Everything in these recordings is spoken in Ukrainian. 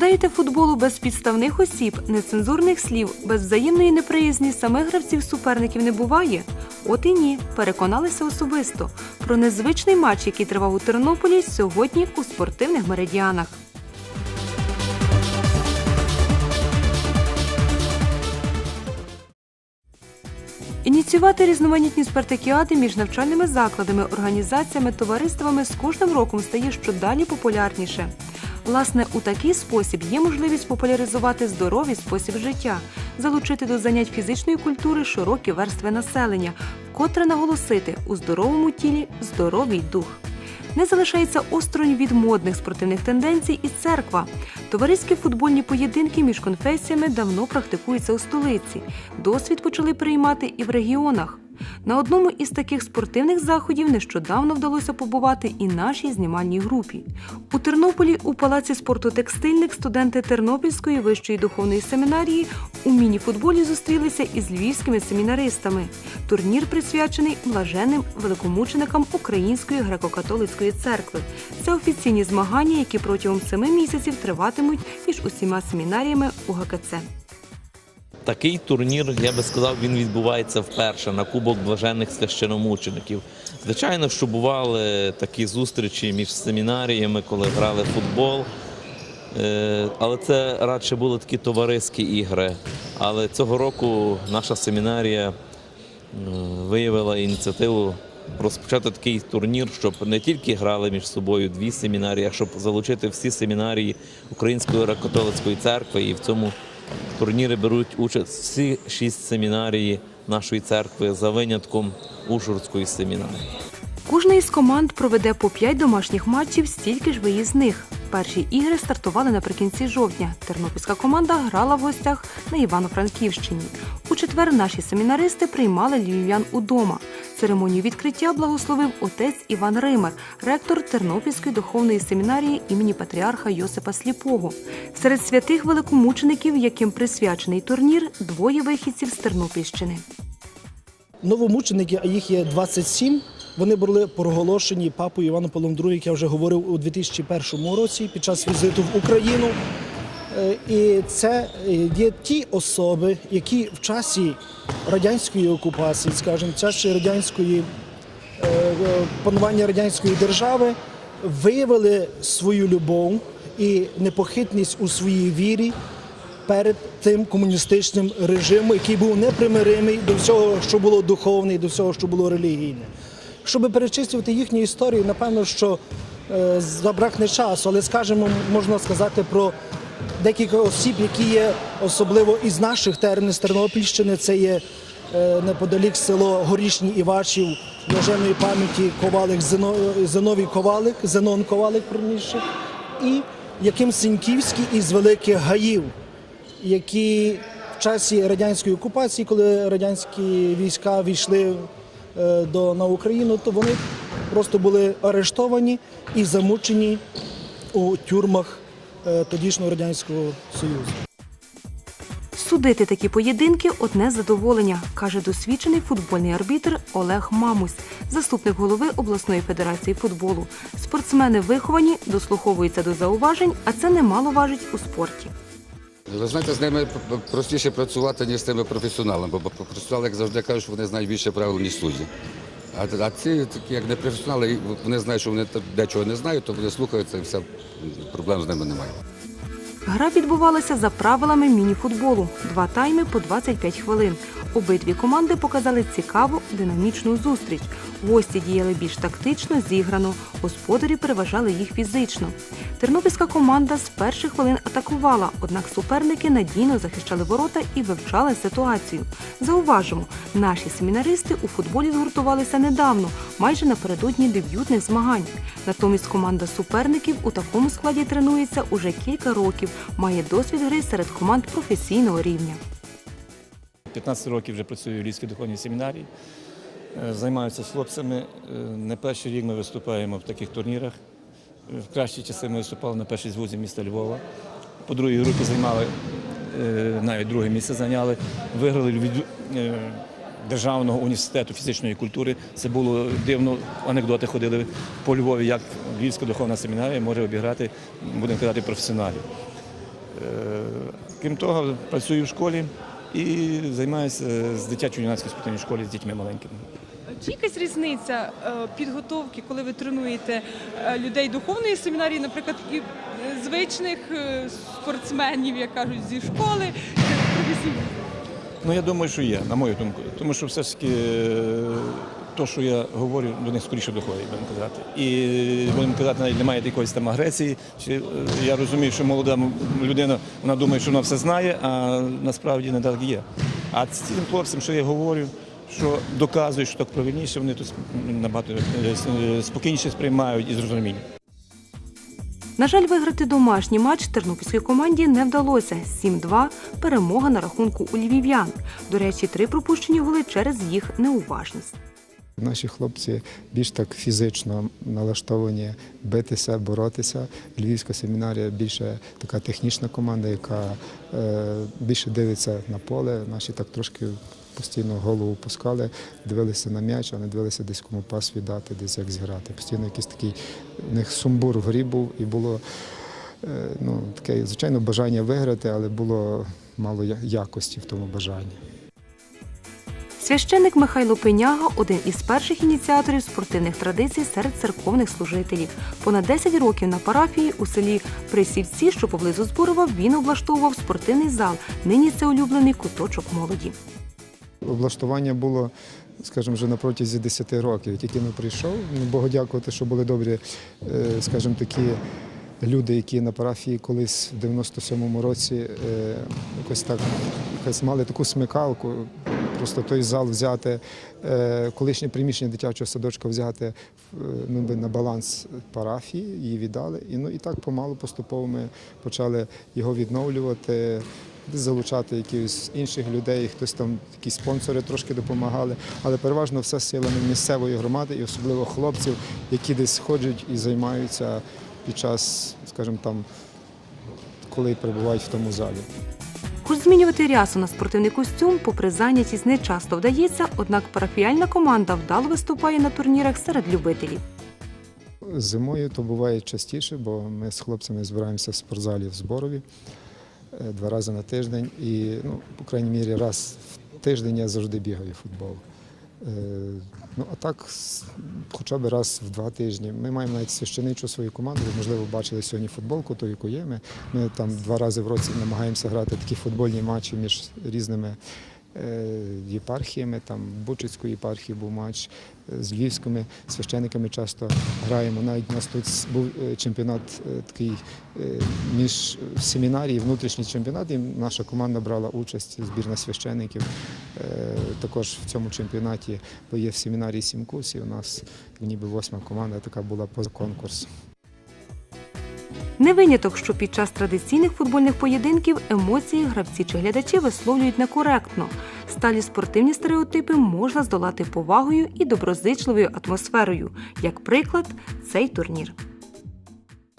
Гадаєте, футболу без підставних осіб, нецензурних слів, без взаємної неприязні самих гравців суперників не буває? От і ні, переконалися особисто. Про незвичний матч, який тривав у Тернополі, сьогодні у спортивних меридіанах. Ініціювати різноманітні спартакіади між навчальними закладами, організаціями, товариствами з кожним роком стає щодалі популярніше. Власне, у такий спосіб є можливість популяризувати здоровий спосіб життя, залучити до занять фізичної культури широкі верстви населення, вкотре наголосити у здоровому тілі здоровий дух. Не залишається осторонь від модних спортивних тенденцій і церква. Товариські футбольні поєдинки між конфесіями давно практикуються у столиці. Досвід почали приймати і в регіонах. На одному із таких спортивних заходів нещодавно вдалося побувати і нашій знімальній групі. У Тернополі у палаці спорту текстильник студенти Тернопільської вищої духовної семінарії у міні-футболі зустрілися із львівськими семінаристами. Турнір присвячений блаженним великомученикам Української греко-католицької церкви. Це офіційні змагання, які протягом семи місяців триватимуть між усіма семінаріями УГКЦ. Такий турнір, я би сказав, він відбувається вперше на Кубок блаженних священомучеників. Звичайно, що бували такі зустрічі між семінаріями, коли грали футбол. Е, Але це радше були такі товариські ігри. Але цього року наша семінарія е, виявила ініціативу розпочати такий турнір, щоб не тільки грали між собою дві семінарії, а щоб залучити всі семінарії Української католицької церкви. І в цьому турнірі беруть участь всі шість семінарії нашої церкви за винятком Ужгородської семінарії. Кожна із команд проведе по п'ять домашніх матчів, стільки ж виїзних. Перші ігри стартували наприкінці жовтня. Тернопільська команда грала в гостях на Івано-Франківщині. У четвер наші семінаристи приймали львів'ян удома. Церемонію відкриття благословив отець Іван Ример, ректор Тернопільської духовної семінарії імені патріарха Йосипа Сліпого. Серед святих великомучеників, яким присвячений турнір, двоє вихідців з Тернопільщини. Новомученики, а їх є 27, вони були проголошені папою Іваном Павлом II, як я вже говорив у 2001 році під час візиту в Україну. Е, І це е, є ті особи, які в часі радянської окупації, скажімо, в часі радянської е, панування радянської держави виявили свою любов і непохитність у своїй вірі перед тим комуністичним режимом, який був непримиримий до всього, що було духовне, і до всього, що було релігійне. Щоб перечислювати їхню історію, напевно, що е, забракне часу, але скажімо, можна сказати про декілька осіб, які є особливо із наших теренів з Тернопільщини. Це є е, неподалік село Горішній Івачів, блаженної пам'яті Ковалик Зиновій Ковалик, Зенон Ковалик, проміше, і Яким Синьківський із Великих Гаїв які в часі радянської окупації, коли радянські війська війшли до, на Україну, то вони просто були арештовані і замучені у тюрмах е, тодішнього Радянського Союзу. Судити такі поєдинки одне задоволення, каже досвідчений футбольний арбітр Олег Мамусь, заступник голови обласної федерації футболу. Спортсмени виховані, дослуховуються до зауважень, а це немало важить у спорті. Ви знаєте, з ними простіше працювати, ніж з тими професіоналами, бо професіонали, як завжди кажуть, що вони знають більше правил, ніж судді. А, а ці такі, як не професіонали, вони знають, що вони дечого не знають, то вони слухаються і все, проблем з ними немає. Гра відбувалася за правилами міні-футболу. Два тайми по 25 хвилин. Обидві команди показали цікаву динамічну зустріч. Гості діяли більш тактично, зіграно. Господарі переважали їх фізично. Тернопільська команда з перших хвилин атакувала, однак суперники надійно захищали ворота і вивчали ситуацію. Зауважимо, наші семінаристи у футболі згуртувалися недавно, майже напередодні дебютних змагань. Натомість команда суперників у такому складі тренується уже кілька років, має досвід гри серед команд професійного рівня. 15 років вже працюю в Львівській духовній семінарії. Е, Займаюся з хлопцями. Е, Не перший рік ми виступаємо в таких турнірах. Е, В кращі часи ми виступали на першій звузі міста Львова. По другій групі займали, навіть друге місце зайняли. Виграли від Державного університету фізичної культури. Це було дивно, анекдоти ходили по Львові, як Львівська духовна семінарія може обіграти, будемо казати, професіоналів. Крім того, працюю в школі і займаюся з дитячо-юнацької спортивної школі з дітьми маленькими. Чи якась різниця е, підготовки, коли ви тренуєте е, людей духовної семінарії, наприклад, і е, звичних е, спортсменів, як кажуть, зі школи, е, професійних? Ну, я думаю, що є, на мою думку. Тому що все ж таки те, що я говорю, до них скоріше доходить, будемо казати. І будемо казати, навіть немає якоїсь там агресії. Чи, е, я розумію, що молода людина вона думає, що вона все знає, а насправді не так є. А цим хлопцям, що я говорю, що доказують, що так правильніше, вони тут набагато е, спокійніше сприймають і зрозуміють. На жаль, виграти домашній матч тернопільській команді не вдалося. 7-2 – перемога на рахунку у львів'ян. До речі, три пропущені голи через їх неуважність. Наші хлопці більш так фізично налаштовані битися, боротися. Львівська семінарія більше така технічна команда, яка е, більше дивиться на поле. Наші так трошки постійно голову пускали, дивилися на м'яч, а не дивилися десь кому пас віддати, десь як зіграти. Постійно якийсь такий у них сумбур в грі був і було е, ну, таке, звичайно, бажання виграти, але було мало якості в тому бажанні. Священник Михайло Пеняга один із перших ініціаторів спортивних традицій серед церковних служителів. Понад 10 років на парафії у селі Присівці, що поблизу Зборова, він облаштовував спортивний зал. Нині це улюблений куточок молоді. Облаштування було, скажімо, вже на протязі 10 років. Тільки не прийшов. Ну, Богу дякувати, що були добрі, е, скажімо, такі люди, які на парафії колись в 97-му році е, якось так якось мали таку смикалку. Просто той зал взяти, е, колишнє приміщення дитячого садочка взяти е, ну, на баланс парафії, її віддали. І, ну, і так помалу поступово ми почали його відновлювати, залучати якихось інших людей, хтось там, якісь спонсори трошки допомагали, але переважно все силами місцевої громади і особливо хлопців, які десь ходять і займаються під час, скажімо там, коли перебувають в тому залі. Хоч змінювати рясу на спортивний костюм, попри зайнятість не часто вдається, однак парафіальна команда вдало виступає на турнірах серед любителів. Зимою то буває частіше, бо ми з хлопцями збираємося в спортзалі в Зборові е, два рази на тиждень. І, ну, по крайній мірі, раз в тиждень я завжди бігаю в футбол. Е, Ну, а так, хоча б раз в два тижні. Ми маємо навіть священичу свою команду. Ви, можливо, бачили сьогодні футболку, ту, яку є. Ми, ми там два рази в році намагаємося грати такі футбольні матчі між різними єпархіями. Там Бучицької єпархії був матч е, з львівськими священиками часто граємо. Навіть у нас тут був е, чемпіонат е, такий е, між семінарії, внутрішній чемпіонат, і наша команда брала участь, збірна священиків. Е, Також в цьому чемпіонаті, бо є в семінарії сім курсів, у нас ніби восьма команда така була поза конкурс. Не виняток, що під час традиційних футбольних поєдинків емоції гравці чи глядачі висловлюють некоректно. Сталі спортивні стереотипи можна здолати повагою і доброзичливою атмосферою. Як приклад, цей турнір.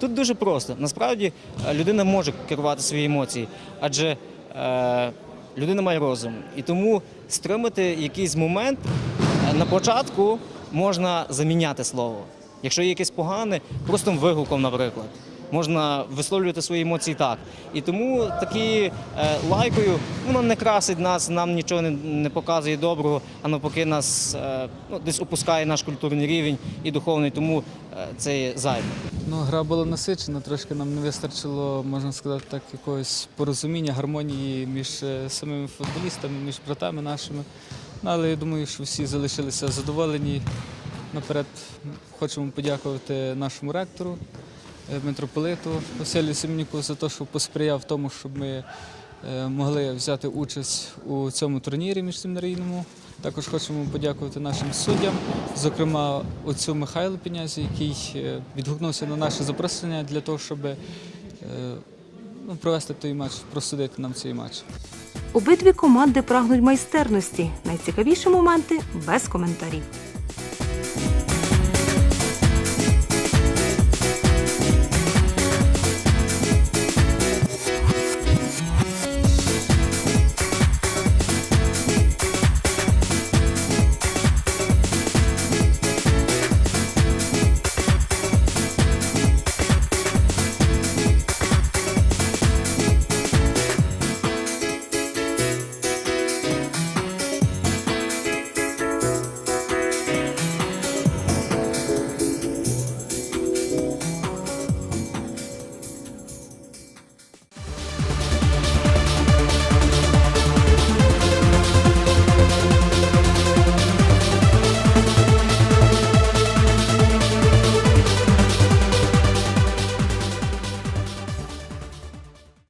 Тут дуже просто. Насправді е, людина може керувати свої емоції, адже е, людина має розум. І тому стримати якийсь момент е, на початку можна заміняти слово. Якщо є якесь погане, просто вигуком, наприклад. Можна висловлювати свої емоції так. І тому такі е, лайкою воно не красить нас, нам нічого не, показує доброго, а навпаки нас е, ну, десь опускає наш культурний рівень і духовний, тому е, це є зайве. Ну, гра була насичена, трошки нам не вистачило, можна сказати, так, якогось порозуміння, гармонії між самими футболістами, між братами нашими. Ну, але я думаю, що всі залишилися задоволені. Наперед хочемо подякувати нашому ректору, митрополиту Василю Семенюку за те, що посприяв тому, щоб ми е, могли взяти участь у цьому турнірі міжсемінарійному. Також хочемо подякувати нашим суддям, зокрема отцю Михайлу Пінязі, який е, відгукнувся на наше запрошення для того, щоб е, ну, провести той матч, просудити нам цей матч. Обидві команди прагнуть майстерності. Найцікавіші моменти без коментарів.